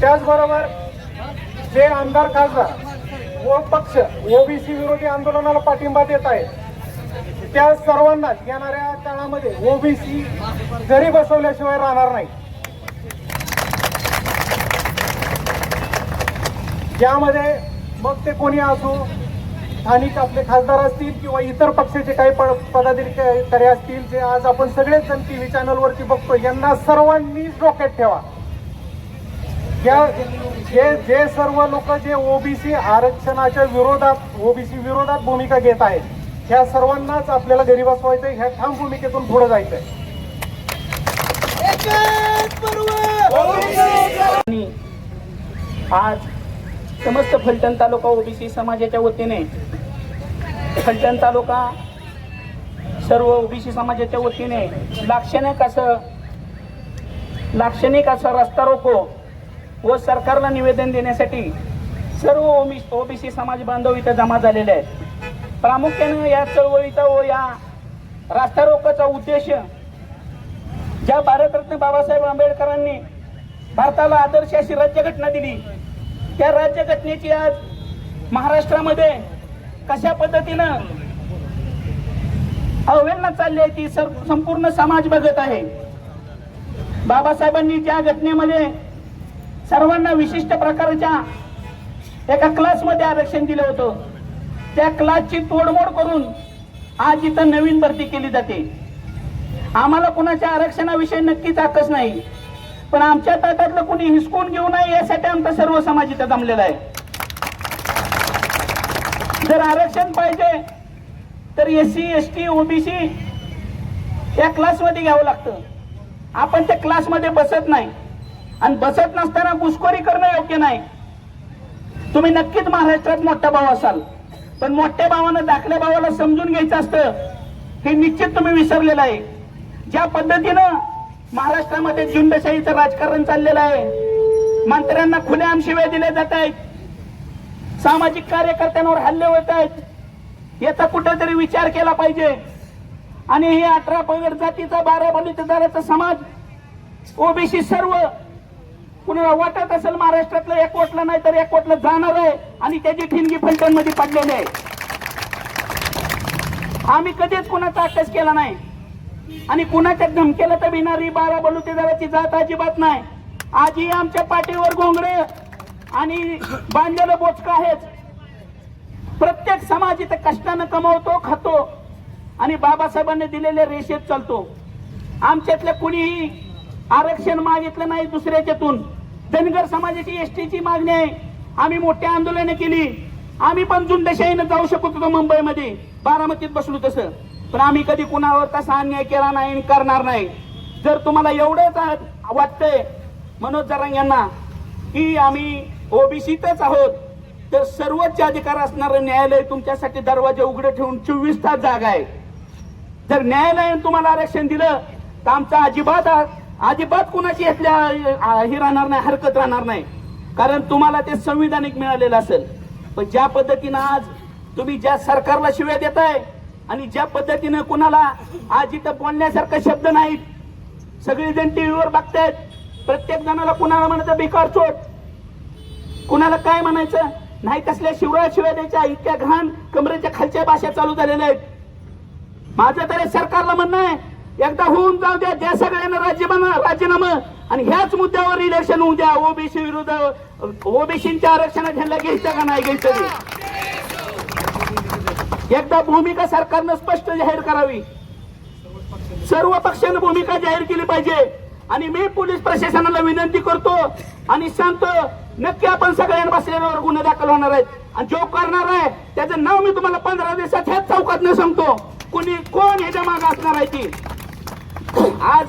त्याचबरोबर जे आमदार खासदार व पक्ष ओबीसी विरोधी आंदोलनाला पाठिंबा देत आहेत त्या सर्वांनाच येणाऱ्या काळामध्ये ओबीसी घरी बसवल्याशिवाय राहणार नाही. ज्यामध्ये मग ते कोणी असो स्थानिक आपले खासदार असतील किंवा इतर पक्षाचे काही पद पदाधिकारी असतील जे आज आपण सगळेच जण टीव्ही चॅनलवरती बघतो यांना सर्वांनीच डोक्यात ठेवा. या जे जे सर्व लोक जे ओबीसी आरक्षणाच्या विरोधात ओबीसी विरोधात भूमिका घेत आहेत ह्या सर्वांनाच आपल्याला घरी बसवायचंय ह्या ठाम भूमिकेतून पुढे जायचंय. आणि आज समस्त फलटण तालुका ओबीसी समाजाच्या वतीने फलटण तालुका सर्व ओबीसी समाजाच्या वतीने लाक्षणिक असं लाक्षणिक असा रस्ता रोको. व सरकारला निवेदन देण्यासाठी सर्व ओबीसी समाज बांधव इथं जमा झालेले आहेत. प्रामुख्यानं या चळवळीचा व या रास्ता रोकाचा उद्देश ज्या भारतरत्न बाबासाहेब आंबेडकरांनी भारताला आदर्श अशी राज्यघटना दिली त्या राज्यघटनेची आज महाराष्ट्रामध्ये कशा पद्धतीनं अवहेलना चालली आहे ती संपूर्ण समाज बघत आहे. बाबासाहेबांनी ज्या घटनेमध्ये सर्वांना विशिष्ट प्रकारच्या एका क्लासमध्ये आरक्षण दिलं होतं. त्या क्लासची तोडमोड करून आज इथं नवीन भरती केली जाते. आम्हाला कुणाच्या आरक्षणाविषयी नक्कीच आकस नाही पण आमच्या ताटातलं कुणी हिसकून घेऊ नये यासाठी आमचा सर्व समाज इथं जमलेला आहे. जर आरक्षण पाहिजे तर S C S T OBC या क्लासमध्ये घ्यावं लागतं. आपण त्या क्लासमध्ये बसत नाही. आणि बसत नसताना घुसखोरी करणं योग्य नाही. तुम्ही नक्कीच महाराष्ट्रात मोठा भाव असाल. पण मोठ्या भावानं दाखल्या भावाला समजून घ्यायचं असतं हे निश्चित तुम्ही विसरलेलं आहे. ज्या पद्धतीनं महाराष्ट्रामध्ये झुंडशाहीचं राजकारण चाललेलं आहे मंत्र्यांना खुलेआम शिव्या दिल्या जात आहेत सामाजिक कार्यकर्त्यांवर हल्ले होत आहेत याचा कुठेतरी विचार केला पाहिजे. आणि हे अठरा पगड जातीचा बारा बलितदाराचा समाज ओबीसी सर्व कुणाला वाटत असेल महाराष्ट्रातलं एक कोटलं नाही तर एक कोटलं जाणार आहे. आणि त्याची ठिणगी फलटणमध्ये पडलेली आहे. आम्ही कधीच कुणाचा अटॅच केला नाही. आणि कुणाच्या धमकेला तर भिणारी बारा बलुतेदाराची जात अजिबात नाही. आजी आमच्या पाठीवर घोंगडे आणि बांधलेलं बोचक आहेच प्रत्येक समाज इथं कष्टानं कमवतो खातो आणि बाबासाहेबांनी दिलेल्या रेषेत चालतो. आमच्यातल्या कुणीही आरक्षण मागितलं नाही दुसऱ्याच्यातून. धनगर समाजाची एसटीची मागणी आहे. आम्ही मोठी आंदोलनं केली. आम्ही पण झुंडशाहीनं जाऊ शकत होतो मुंबईमध्ये. बारामतीत बसलो तसं. पण आम्ही कधी कुणावर तसा अन्याय केला नाही आणि करणार नाही. जर तुम्हाला एवढंच वाटतंय मनोज जरांग यांना की आम्ही ओबीसीतच आहोत तर सर्वोच्च अधिकार असणारं न्यायालय तुमच्यासाठी दरवाजे उघडे ठेवून चोवीस तास जागा आहे. जर न्यायालयाने तुम्हाला आरक्षण दिलं तर आमचा अजिबात अजिबात कुणाची यातल्या हे राहणार नाही हरकत राहणार नाही. कारण तुम्हाला ते संविधानिक मिळालेलं असेल. पण ज्या पद्धतीनं आज तुम्ही ज्या सरकारला शिव्या देताय आणि ज्या पद्धतीनं कुणाला आज इथं बोलण्यासारखा शब्द नाहीत सगळेजण टीव्हीवर बघतायत. प्रत्येक जणाला कुणाला म्हणायचं बेकार चोट कुणाला काय म्हणायचं? नाही कसल्या शिवराज शिव्या द्यायच्या इतक्या घाण कमरेच्या खालच्या भाषा चालू झालेल्या आहेत. माझं तरी सरकारला म्हणणं आहे एकदा होऊन जाऊ द्या त्या सगळ्यांना राज्यमान राजीनामा. आणि ह्याच मुद्द्यावर इलेक्शन होऊ द्या. ओबीसी विरुद्ध ओबीसीच्या आरक्षणात ह्याला घ्यायचं का नाही घ्यायचं एकदा भूमिका सरकारनं स्पष्ट जाहीर करावी. सर्व पक्षानं भूमिका जाहीर केली पाहिजे. आणि मी पोलीस प्रशासनाला विनंती करतो आणि सांगतो नक्की आपण सगळ्यांना बसलेल्यावर गुन्हे दाखल होणार आहेत. आणि जो करणार आहे त्याचं नाव मी तुम्हाला पंधरा दिवसात ह्याच चौकात सांगतो. कोणी कोण ह्याच्या मागे असणार आहे ती? आज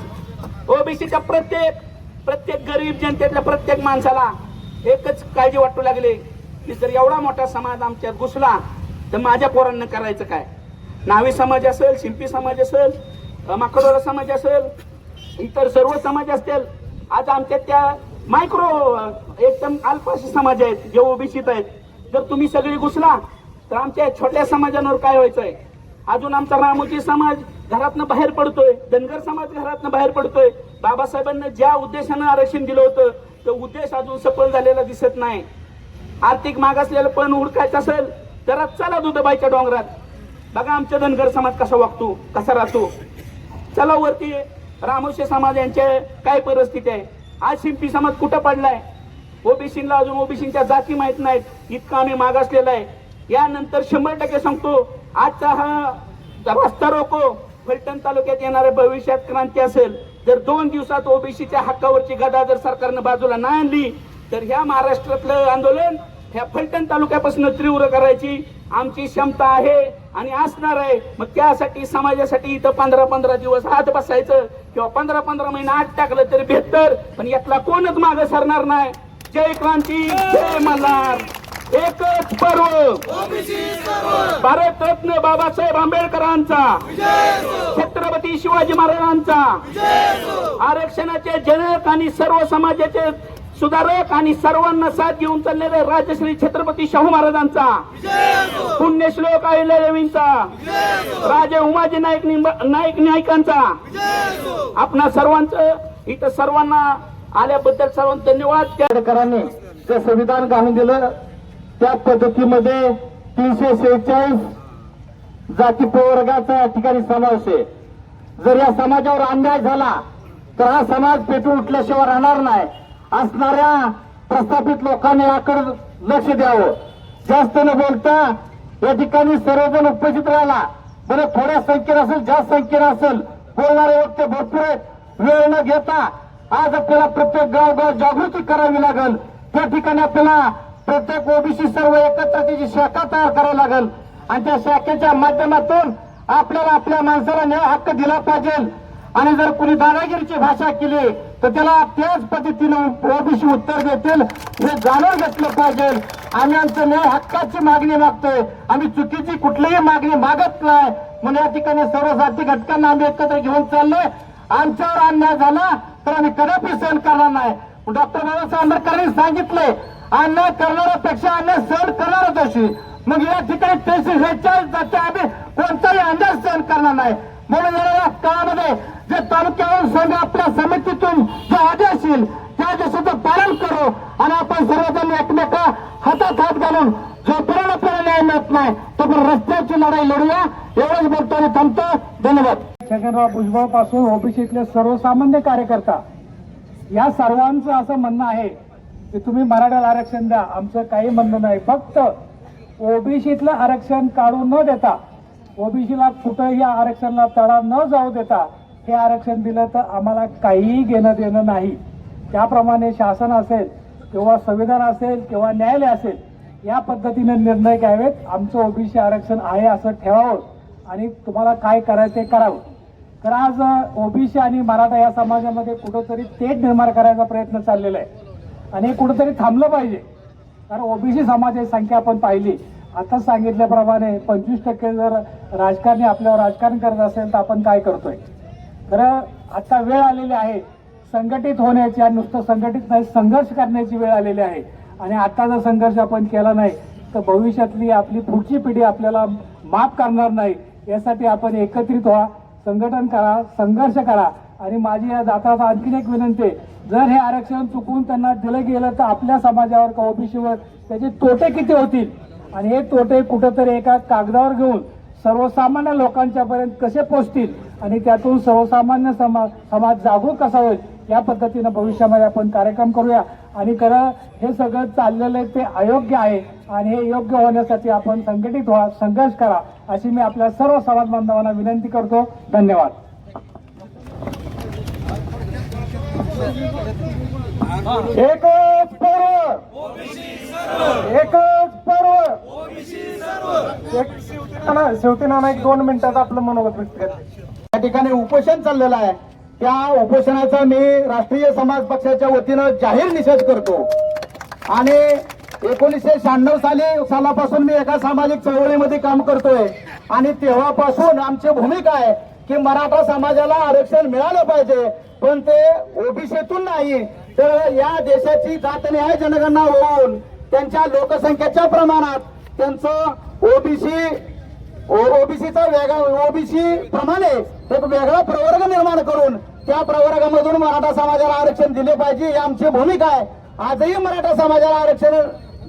ओबीसीच्या प्रत्येक प्रत्येक गरीब जनतेतल्या प्रत्येक माणसाला एकच काळजी वाटू लागली की जर एवढा मोठा समाज आमच्यात घुसला तर माझ्या पोरांना करायचं काय? नावी समाज असेल शिंपी समाज असेल माकडोरा समाज असेल इतर सर्व समाज असतील आज आमच्या त्या मायक्रो एकदम अल्पाशी समाज आहेत जे ओबीसीत आहेत. जर तुम्ही सगळी घुसला तर आमच्या छोट्या समाजांवर काय व्हायचंय? अजून आमचा रामोजी समाज घरातनं बाहेर पडतोय. धनगर समाज घरातनं बाहेर पडतोय. बाबासाहेबांना ज्या उद्देशानं आरक्षण दिलं होतं तर उद्देश अजून सफल झालेला दिसत नाही. आर्थिक मागासलेलं पण उडकायचं असेल तर चला दुधबाईच्या डोंगरात. बघा आमच्या धनगर समाज कसा वागतो कसा राहतो. चला वरती रामोशी समाज यांच्या काय परिस्थिती आहे? आज शिंपी समाज कुठं पडलाय? ओबीसीला अजून ओबीसीच्या जाती माहीत नाहीत. इतकं आम्ही मागासलेला आहे. यानंतर शंभर टक्के सांगतो आजचा हा रस्ता रोको. फलटण तालुक्यात येणाऱ्या भविष्यात क्रांती असेल. जर दोन दिवसात ओबीसीच्या हक्कावरची गदा जर सरकारनं बाजूला नाही आणली तर ह्या महाराष्ट्रातलं आंदोलन ह्या फलटण तालुक्यापासून तीव्र करायची आमची क्षमता आहे आणि असणार आहे. मग त्यासाठी समाजासाठी इथं पंधरा पंधरा दिवस हात बसायचं किंवा पंधरा पंधरा महिना आत टाकलं तरी बेहतर पण यातला कोणच मागे सरणार नाही. जय क्रांती जय मल्हार. एकच पर्व. भारतरत्न बाबासाहेब आंबेडकरांचा. छत्रपती शिवाजी महाराजांचा. आरक्षणाचे जनक आणि सर्व समाजाचे सुधारक आणि सर्वांना साथ घेऊन चाललेले राजश्री छत्रपती शाहू महाराजांचा. पुण्यश्लोक अहिल्यादेवींचा राजे उमाजी नाईक नाईक नायकांचा आपणा सर्वांचं इथं सर्वांना आल्याबद्दल सर्वांना धन्यवाद त्या सरकारने जे संविधान घालून दिलं. त्या पद्धतीमध्ये तीनशे शेहेचाळीस जाती प्रवर्गाचा या ठिकाणी समावेश आहे. जर या समाजावर अन्याय झाला तर हा समाज पेटून उठल्याशिवाय राहणार नाही. असणाऱ्या प्रस्थापित लोकांनी याकडे लक्ष द्यावं. जास्त न बोलता या ठिकाणी सर्वजण उपस्थित राहिला बरं थोड्या संख्येनं असेल जास्त संख्येनं असेल बोलणारे वक्ते भरपूर आहेत. वेळ न घेता आज आपल्याला प्रत्येक गावगाव जागृती करावी लागेल. त्या ठिकाणी आपल्याला प्रत्येक ओबीसी सर्व एकत्र त्याची शाखा तयार करावी लागेल. आणि त्या शाखेच्या माध्यमातून आपल्याला आपल्या माणसाला न्याय हक्क दिला पाहिजे. आणि जर कुणी दादागिरीची भाषा केली तर त्याला त्याच पद्धतीनं ओबीसी उत्तर देतील हे जाणून घेतलं पाहिजे. आम्ही आमचं न्याय हक्काची मागणी मागतोय. आम्ही चुकीची कुठलीही मागणी मागत नाही. म्हणून या ठिकाणी सर्व जाती घटकांना आम्ही एकत्र घेऊन चाललोय. आमच्यावर अन्याय झाला तर आम्ही कदापि सहन करणार नाही. डॉक्टर बाबासाहेब आंबेडकरांनी सांगितलंय अन्याय करणाऱ्यापेक्षा अन्याय सहन करणारच दोषी मग या ठिकाणी तीनशे शेहेचाळीस जाती आम्ही कोणताही अन्याय सहन करणार नाही. म्हणून येणाऱ्या काळामध्ये जे तालुक्यावर संघ आपल्या समितीतून जे आदेश येईल त्या आदेशाचं पालन करू आणि आपण सर्वजण एकमेका हातात हात घालून जोपर्यंत आपल्याला न्याय मिळत नाही तोपर्यंत रस्त्याची लढाई लढूया. एवढंच बोलतो आणि थांबतो. धन्यवाद. छगनराव भुजबळपासून ओबीसीतले सर्वसामान्य कार्यकर्ता. या सर्वांचं असं म्हणणं आहे की तुम्ही मराठ्याला आरक्षण द्या. आमचं काही म्हणणं नाही. फक्त ओबीसीतलं आरक्षण काढून न देता ओबीसीला कुठंही या आरक्षणाला तडा न जाऊ देता हे आरक्षण दिलं तर आम्हाला काहीही घेणं देणं नाही. त्याप्रमाणे शासन असेल किंवा संविधान असेल किंवा न्यायालय असेल या पद्धतीने निर्णय घ्यावेत. आमचं ओबीसी आरक्षण आहे असं ठेवावं आणि तुम्हाला काय करायचं ते करावं. तर आज ओबीसी आणि मराठा या समाजामध्ये कुठंतरी तेच निर्माण करायचा प्रयत्न चाललेला आहे. आणि हे कुठंतरी थांबलं पाहिजे. कारण ओबीसी समाजाची संख्या आपण पाहिली. आता सांगितल्याप्रमाणे पंचवीस टक्के जर राजकारणी आपल्यावर राजकारण करत असेल तर आपण काय करतोय? खरं आता वेळ आलेली आहे. संघटित होण्याची आणि नुसतं संघटित नाही संघर्ष करण्याची वेळ आलेली आहे. आणि आता जर संघर्ष आपण केला नाही तर भविष्यातली आपली पुढची पिढी आपल्याला माफ करणार नाही. यासाठी आपण एकत्रित व्हा संघटन करा संघर्ष करा. आणि माझी या दाताचा आणखीन एक विनंती आहे. जर हे आरक्षण चुकून त्यांना दिलं गेलं तर आपल्या समाजावर का ओबीसीवर त्याचे तोटे किती होतील? आणि हे तोटे कुठंतरी एका कागदावर घेऊन सर्वसामान्य लोकांच्या पर्यंत कसे पोचतील आणि त्यातून सर्वसामान्य समाज समाज जागरूक कसा होईल? या पद्धतीनं भविष्यामध्ये आपण कार्यक्रम करूया. आणि खरं हे सगळं चाललेलं आहे ते अयोग्य आहे. आणि हे योग्य होण्यासाठी आपण संघटित व्हा संघर्ष करा अशी मी आपल्या सर्व समाज बांधवांना विनंती करतो. धन्यवाद. एकच पर्व. एकच पर्व. एक- शेवटी नाना एक दोन मिनिटात आपलं मनोगत व्यक्त करते या ठिकाणी उपोषण चाललेलं आहे. त्या उपोषणाचा मी राष्ट्रीय समाज पक्षाच्या वतीनं जाहीर निषेध करतो. आणि एकोणीसशे शहाण्णव साली सालापासून मी एका सामाजिक चळवळीमध्ये काम करतोय. आणि तेव्हापासून आमची भूमिका आहे की मराठा समाजाला आरक्षण मिळालं पाहिजे. पण ते ओबीसीतून नाही. तर या देशाची जातन्याय जनगणना होऊन त्यांच्या लोकसंख्येच्या प्रमाणात त्यांचं ओबीसी ओबीसीचा वेगळा ओबीसी प्रमाणे एक वेगळा प्रवर्ग निर्माण करून त्या प्रवर्गामधून मराठा समाजाला आरक्षण दिले पाहिजे ही आमची भूमिका आहे. आजही मराठा समाजाला आरक्षण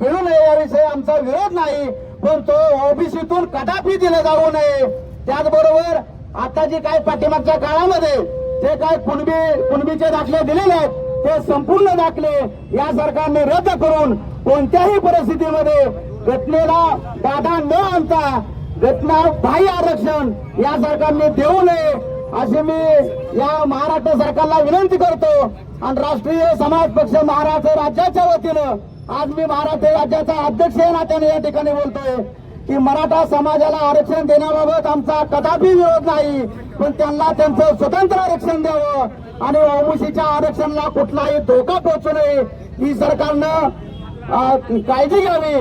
मिळू नये याविषयी आमचा विरोध नाही पण तो ओबीसीतून कदापि दिलं जाऊ नये. त्याचबरोबर आता जी काय पाठीमागच्या काळामध्ये जे काय कुणबी कुणबीचे दाखले दिलेले आहेत ते संपूर्ण दाखले या सरकारने रद्द करून कोणत्याही परिस्थितीमध्ये घटनेला बाधा न आणता घटना बाह्य आरक्षण या सरकारने देऊ नये अशी मी या महाराष्ट्र सरकारला विनंती करतो. आणि राष्ट्रीय समाज पक्ष महाराष्ट्र राज्याच्या वतीनं आज मी महाराष्ट्र राज्याचा अध्यक्ष या नात्याने या ठिकाणी बोलतोय की मराठा समाजाला आरक्षण देण्याबाबत आमचा कदापि विरोध नाही. पण त्यांना त्यांचं स्वतंत्र आरक्षण द्यावं. आणि ओबीसीच्या आरक्षणाला कुठलाही धोका पोहोचू नये. ही सरकारनं काळजी घ्यावी.